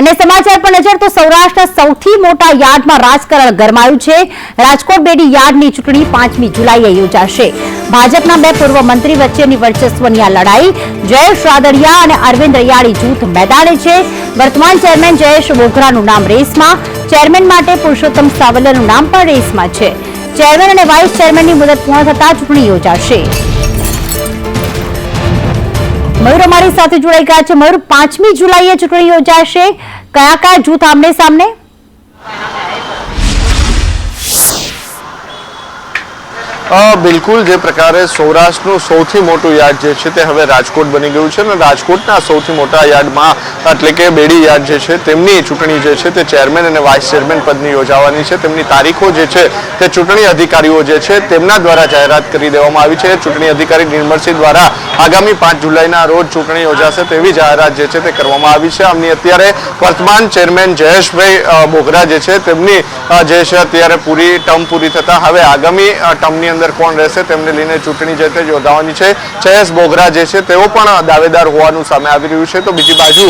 અને સમાચાર પર નજર તો સૌરાષ્ટ્રના સૌથી મોટા યાર્ડમાં રાજકારણ ગરમાયું છે. રાજકોટ બેડી યાર્ડની ચૂંટણી પાંચમી જુલાઈએ યોજાશે. ભાજપના બે પૂર્વ મંત્રી વચ્ચેની વર્ચસ્વની આ લડાઈ જયેશ રાદડિયા અને અરવિંદ રૈયાળી જૂથ મેદાને છે. વર્તમાન ચેરમેન જયેશ બોઘરાનું નામ રેસમાં, ચેરમેન માટે પુરુષોત્તમ સાવલિયાનું નામ પણ રેસમાં છે. ચેરમેન અને વાઇસ ચેરમેનની મુદત પૂર્ણ થતા ચૂંટણી યોજાશે. અમારી સાથે જોડાઈ ગયા છે. મયુર, પાંચમી જુલાઈએ ચૂંટણી યોજાશે. કયા કયા જૂથ આમને સામને? બિલકુલ, જે પ્રકારે સૌરાષ્ટ્રનું સૌથી મોટું યાર્ડ જે છે તે હવે રાજકોટ બની ગયું છે અને રાજકોટના સૌથી મોટા યાર્ડમાં, એટલે કે બેડી યાર્ડ જે છે, તેમની ચૂંટણી જે છે તે ચેરમેન અને વાઇસ ચેરમેન પદની યોજાવાની છે. તેમની તારીખો જે છે તે ચૂંટણી અધિકારીઓ જે છે તેમના દ્વારા જાહેરાત કરી દેવામાં આવી છે. ચૂંટણી અધિકારી નિર્મળસિંહ દ્વારા આગામી પાંચ જુલાઈના રોજ ચૂંટણી યોજાશે તેવી જાહેરાત જે છે તે કરવામાં આવી છે. આમની અત્યારે વર્તમાન ચેરમેન જયેશભાઈ બોગરા જે છે તેમની જે છે અત્યારે પૂરી, ટર્મ પૂરી થતા હવે આગામી ટર્મની અંદર કોણ રહેશે તેમને લઈને ચૂંટણી જે તે યોજાવાની છે. જયેશ બોગરા જે છે તેઓ પણ દાવેદાર હોવાનું સામે આવી રહ્યું છે. તો બીજી બાજુ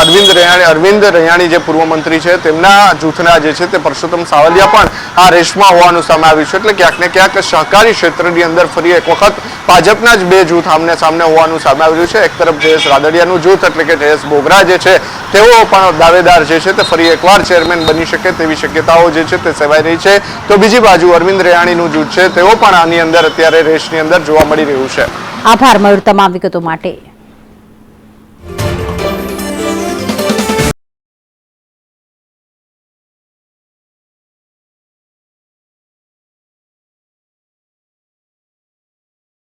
અરવિંદ રૈયાણી અરવિંદ રૈયાણી જે પૂર્વ મંત્રી છે, તેમના જૂથના જે છે તે પરસોત્તમ સાવલિયા પણ આ રેસમાં હોવાનું સામે આવ્યું છે. એટલે ક્યાંક ને ક્યાંક સહકારી ક્ષેત્રની અંદર ફરી એક વખત ભાજપના જ બે જૂથ આમને સામને હોવાનું સામે આવ્યું છે. એક તરફ જયેશ રાદડિયાનું જૂથ, એટલે કે જયેશ બોગરા જે છે, તેઓ પણ દાવેદાર જે છે તે ફરી એકવાર ચેરમેન બની શકે તેવી શક્યતાઓ જે છે તે સેવાઈ રહી છે. તો બીજી બાજુ અરવિંદ રૈયાણીનું જૂથ છે, તેઓ પણ આની અંદર અત્યારે રેસની અંદર જોવા મળી રહ્યું છે. આભાર, મયુર, તમામ વિગતો માટે.